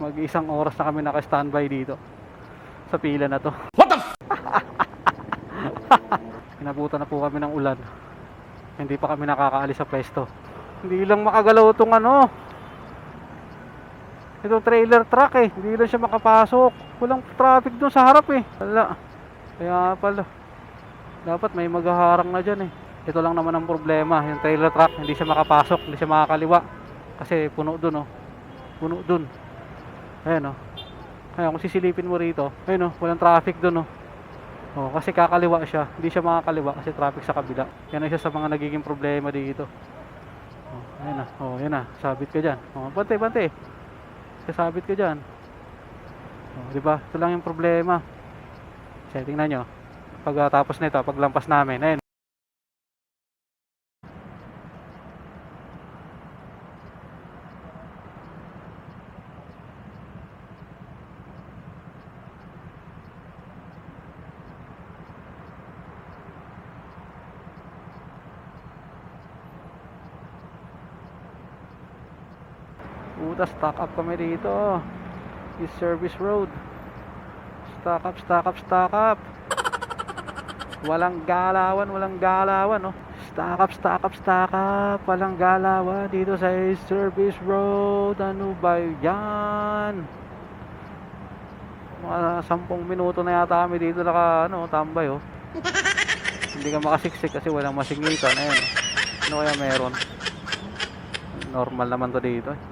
Mag isang oras na kami naka-standby dito. Sa pila na to. What the f- Inabutan na po kami ng ulan. Hindi pa kami nakakaalis sa pwesto. Hindi lang makagalaw tong ano. Itong trailer truck eh. Hindi lang siya makapasok. Walang traffic doon sa harap eh. Wala. Kaya pala. Dapat may maghaharang na dyan eh. Ito lang naman ang problema. Yung trailer truck, hindi siya makapasok. Hindi siya makakaliwa. Kasi puno dun oh. Puno dun. Ayan oh. Kaya kung sisilipin mo rito, ayun oh, walang traffic dun oh. Oh, kasi kakaliwa siya. Hindi siya makakaliwa kasi traffic sa kabila. Yan ang isa sa mga nagiging problema dito. Oh, ayan na. Oh, yan na. Sabit ka diyan. Oh, bante, bante. Sasabit ka diyan. Oh, di ba? Ito lang yung problema. Kasi tingnan nyo. Pagkatapos nito, paglampas namin, ayun. Puta, stock up kami dito. This service road. Stock up, stock up, stock up. Walang galawan, walang galawan, no. Stock up, stock up, stock up. Walang galawan dito sa East service road. Ano ba yan? Mga sampung minuto na yata kami dito naka, ano, tambay, oh. Hindi ka makasiksik kasi walang masingitan. Ayan, oh. Ano kaya meron? Normal naman to dito, eh.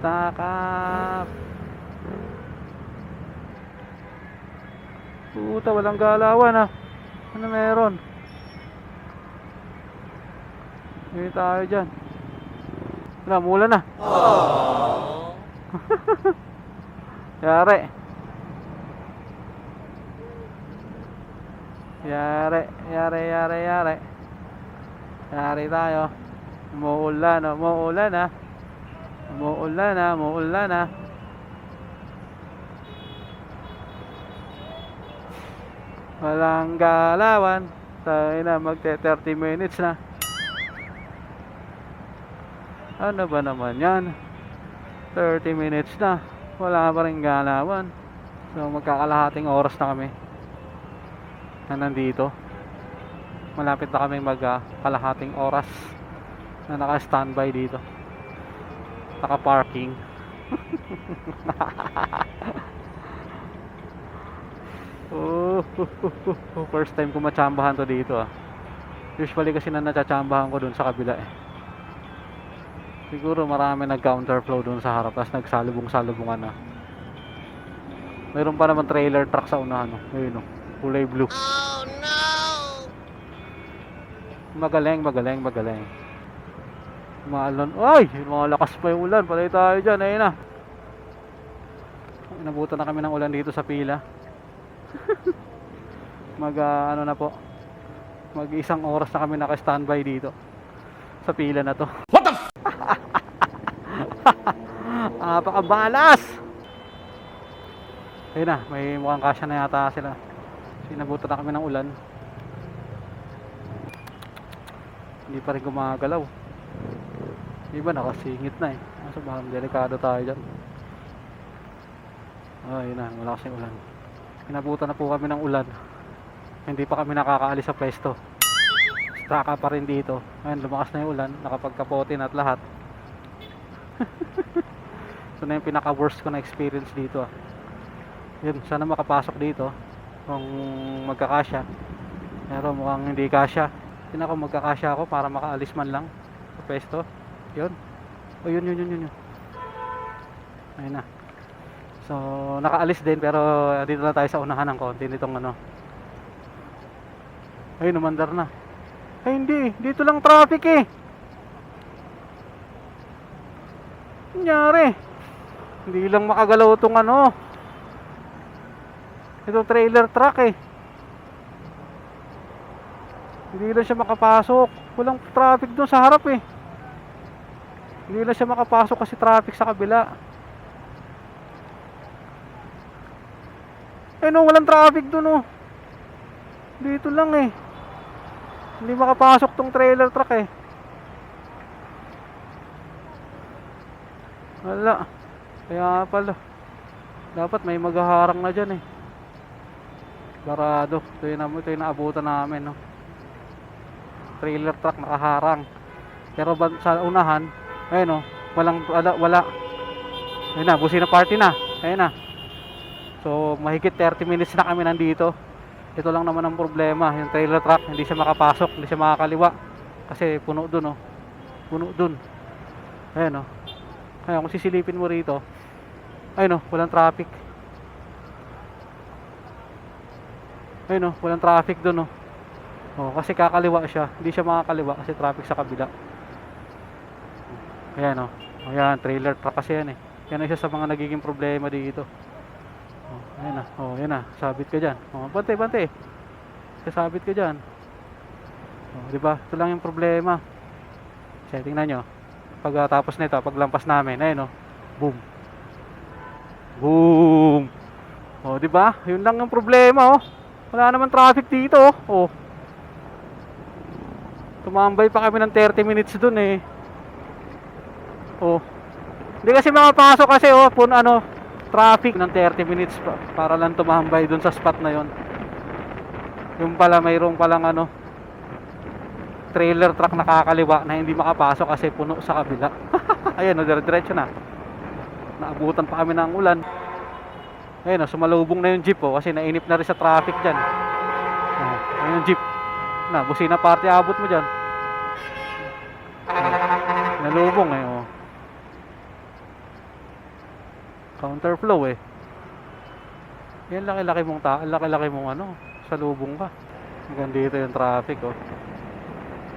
Stock up. Puta, walang galawan ah. Ano meron? Hindi tayo dyan. Wala, mula na. Yari. Yari, yari, yari, yari. Yari tayo. Umuulan, umuulan na. Umuulan na, umuulan na. Walang galawan. Tayo na, magte 30 minutes na. Ano ba naman yan? 30 minutes na. Wala pa rin galawan. So magkakalahating oras na kami na nandito. Malapit na kami mag ah, kalahating oras na naka-standby dito. Naka-parking. oh, first time ko matsambahan to dito ah. Usually kasi na natsambahan ko dun sa kabila eh. Siguro marami nag-counterflow dun sa harap tapos nagsalubong-salubungan na. Mayroon pa naman trailer truck sa unahan. Oh. Ayun oh. Kulay blue. Oh no! Magaling, magaling, magaling. Maalon. Ay! Malakas pa yung ulan. Patay tayo dyan. Ayun na. Inabutan na kami ng ulan dito sa pila. Mag, ah, ano na po. Mag isang oras na kami naka-standby dito. Sa pila na to. What the f- Napakabalas! Ayun na, may mukhang kasya na yata sila. Sinabutan na kami ng ulan. Hindi pa rin gumagalaw. Iba nakasingit na eh. Nasa bahang delikado tayo dyan. Ah, yun na, malakas yung ulan. Pinabutan na po kami ng ulan. Hindi pa kami nakakaalis sa pwesto. Straka pa rin dito. Ayun, lumakas na yung ulan. Nakapagkapote na at lahat. so na yung pinaka worst ko na experience dito ah. Yun, sana makapasok dito kung magkakasya. Pero mukhang hindi kasya. Yun ako magkakasya ako para makaalis man lang sa pwesto. Yun. O yun, yun, yun, yun. yun. Ayun na. So, nakaalis din pero dito na tayo sa unahan ng konti nitong ano. Ayun, umandar na. Ay, hindi. Dito lang traffic eh. Nangyari. Hindi lang makagalaw tong ano. Itong trailer truck eh. Hindi lang siya makapasok. Walang traffic doon sa harap eh. Hindi lang siya makapasok kasi traffic sa kabila. Eh no, walang traffic doon oh. Dito lang eh. Hindi makapasok tong trailer truck eh. Wala. Kaya pala. Dapat may maghaharang na dyan eh. Barado. Ito yung, ito yung naabutan namin. No? Trailer truck nakaharang. Pero ba, sa unahan, ayun oh, walang, wala, wala. Ayun na, busina party na. Ayun na. So, mahigit 30 minutes na kami nandito. Ito lang naman ang problema. Yung trailer truck, hindi siya makapasok, hindi siya makakaliwa. Kasi puno dun, oh. Puno dun. Ayan, oh. Kaya kung sisilipin mo rito, ayun, oh, walang traffic. Ayun, oh, walang traffic dun, oh. Oh, kasi kakaliwa siya. Hindi siya makakaliwa kasi traffic sa kabila. Ayan, oh. Ayan, trailer truck kasi yan, eh. Yan ang isa sa mga nagiging problema dito. Oh, ayan na. Oh, ayan na. Sabit ka diyan. Oh, bante, bante. Sasabit ka diyan. Oh, 'di ba? Ito lang yung problema. Kasi tingnan nyo. Pagkatapos nito, paglampas namin, ayun oh. Boom. Boom. Oh, 'di ba? 'Yun lang yung problema oh. Wala naman traffic dito oh. Oh. Tumambay pa kami ng 30 minutes dun eh. Oh. Hindi kasi makapasok kasi oh, pun ano, traffic ng 30 minutes pa, para lang tumambay dun sa spot na yon. Yung pala mayroong palang ano trailer truck nakakaliwa na hindi makapasok kasi puno sa kabila. Ayan, no, dire-diretso na. Naabutan pa kami ng ulan. Ayun, no, sumalubong na yung jeep oh, kasi nainip na rin sa traffic dyan. Oh, ayun yung jeep. Na, busina party abot mo dyan. Oh, nalubong eh, oh. Counterflow eh. Yan laki-laki mong ta, laki-laki mong ano, sa lubong ka. Hanggang dito yung traffic oh.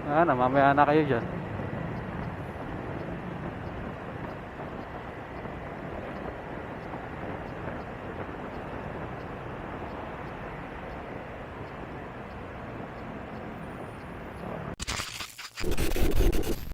Ah, na, mamaya na kayo dyan.